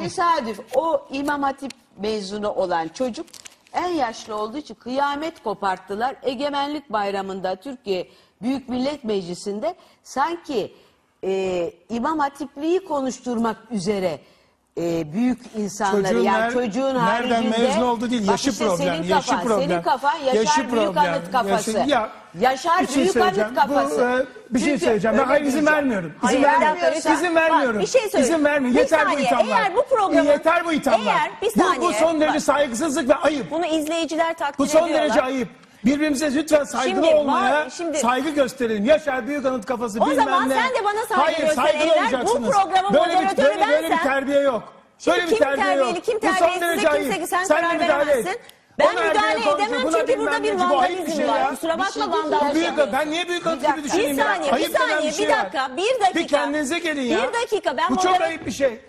Tesadüf o İmam Hatip mezunu olan çocuk en yaşlı olduğu için kıyamet koparttılar. Egemenlik Bayramı'nda Türkiye Büyük Millet Meclisi'nde sanki e, İmam Hatipliği konuşturmak üzere e, büyük insanları Çocuğun yani ner- çocuğun nereden haricinde mezun oldu değil, Bak yaşı işte problem, senin yaşı kafan, problem. senin kafan Yaşar Yaşı Büyük problem, Anıt kafası. yaşı- ya, Yaşar bir şey Büyük Anıt söyleyeceğim. kafası. Bu, e, bir şey Çünkü söyleyeceğim. Ben öyle hayır izin diyeceğim. vermiyorum. Hayır, İzin vermiyorum. vermiyorsan- İzin vermiyorum. Bak, bir şey söyleyeyim. İzin vermiyorum. Bir Yeter bu saniye, ithamlar. eğer bu programın- Yeter bu ithamlar. Eğer bir Bu- Bu, saniye, son derece bak. saygısızlık ve ayıp. Bunu izleyiciler takdir Bu son ediyorlar. derece ayıp. Birbirimize lütfen saygılı Şimdi olmaya var- şimdi- saygı gösterelim. Yaşar Büyük Anıt kafası O bilmem zaman ne. sen de bana saygı Hayır, göster saygılı Enver. Bu olacaksınız. programın böyle bir, moderatörü böyle, böyle bir bensen- terbiye yok. Şimdi böyle bir kim terbiye terbiyeli, yok. kim Bu son terbiyesiz derece kimse ayıp. sen de karar müdahale veremezsin. Ben Ona müdahale erkeğe edemem buna çünkü bilmem burada bir. Bu ayıp vandalizm şey var. ya. Kusura Bir bakma şey diyeceğim. Bu vandalizm. büyük, ben niye büyük anıt Bir gibi düşüneyim Bir ya? saniye, bir Ayıp denen saniye, şey bir var. dakika, bir dakika. Bir kendinize gelin ya. Bir dakika, ben Bu çok modera- ayıp bir şey.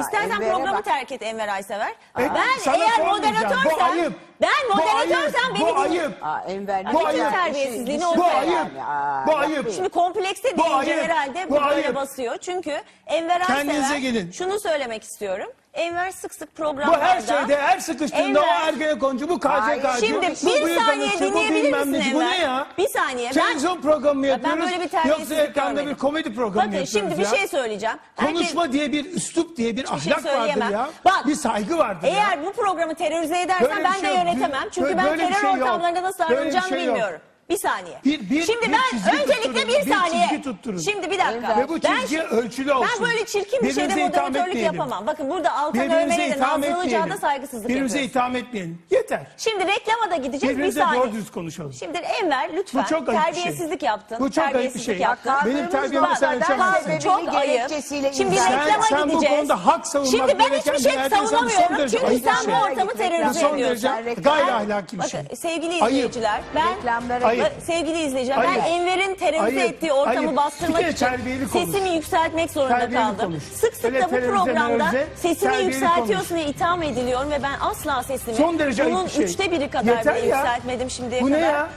İstersen Enver'e programı bak. terk et Enver Aysever. E, Ben sana eğer sormayacağım. Bu moderatörsen, ayıp. ben Bu moderatörsem ayıp. beni Bu dinle. ayıp. Aa, Enver ne Bu kadar ayıp. Terbiyesizliğini şey Bu ortaya ayıp. yani. Aa, Bu yapmayın. ayıp. Şimdi komplekse Bu deyince ayıp. herhalde Bu böyle ayıp. basıyor. Çünkü Enver Kendinize Aysever, gelin. şunu söylemek istiyorum. Enver sık sık Bu programlarda... her şeyde, her sıkıştığında o Enver- Ergenekoncu, bu. KCK'cı, Şimdi bu bir büyük saniye bu dinleyebilir bilmem misin neci. Bu Enver? ne ya? Bir saniye. Ben- Televizyon programı mı Ya ben yapıyoruz? böyle bir Yoksa terbiyesizlik ekranda görmedim. bir komedi programı mı Bakın yapıyoruz şimdi bir ya? şey söyleyeceğim. Herkes- Konuşma diye bir üslup diye bir şey ahlak vardır söyleyemem. ya. Bak, bir saygı vardır ya. Eğer bu programı terörize edersen Böyle bir ben şey de yok. yönetemem. Çünkü Böyle- ben böyle bir terör şey yok. ortamlarında nasıl Böyle bir davranacağımı şey yok. bilmiyorum. Bir saniye. Bir- bir- Şimdi bir ben çizgi öncelikle bir bir tutturun. Şimdi bir dakika. Ve bu Ben çizgi şi- ölçülü olsun. Ben böyle çirkin bir şeyde Birbirimize itham moderatörlük etmeyelim. yapamam. Bakın burada Altan Birbirimize Ömer'e de itham Nazlı etmeyelim. da saygısızlık Birbirimize yapıyoruz. itham etmeyelim. Yeter. Şimdi reklama da gideceğiz bir Birbirimize saniye. doğru dürüst konuşalım. Şimdi Enver lütfen Bu çok ayıp bir şey. terbiyesizlik yaptın. Bu çok ayıp bir terbiyesizlik şey. yaptın. Bak, Benim terbiyemi sen bak, ölçemezsin. bak, Çok ayıp. gerekçesiyle Şimdi imza- Sen- reklama sen bu gideceğiz. konuda hak savunmak Şimdi ben gereken hiçbir şey bir erkeksen son savunamıyorum. derece Çünkü ayıp sen bir bu şey. ortamı Bu terörize son ediyorsun. derece gayri ahlaki bir şey. Bakın sevgili Ayıp. izleyiciler ben Reklamlara Ayıp. Sevgili izleyiciler ben Ayıp. Enver'in terörize Ayıp. ettiği ortamı Ayıp. Bastırmak için terbiyeli konuş. sesimi yükseltmek zorunda Terbiyeli kaldım. konuş. Sık sık Öyle da bu programda merörize, sesimi yükseltiyorsun ve itham ediliyorum ve ben asla sesimi Son derece bunun bir şey. üçte biri kadar Yeter bile ya. yükseltmedim şimdiye Bu kadar. ne ya?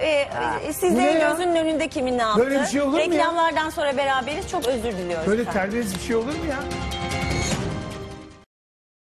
Ee, sizlerin ya? gözünün önünde kimin ne yaptı? Böyle bir şey olur mu ya? Reklamlardan sonra beraberiz. Çok özür diliyoruz. Böyle terbiyesiz bir şey olur mu ya?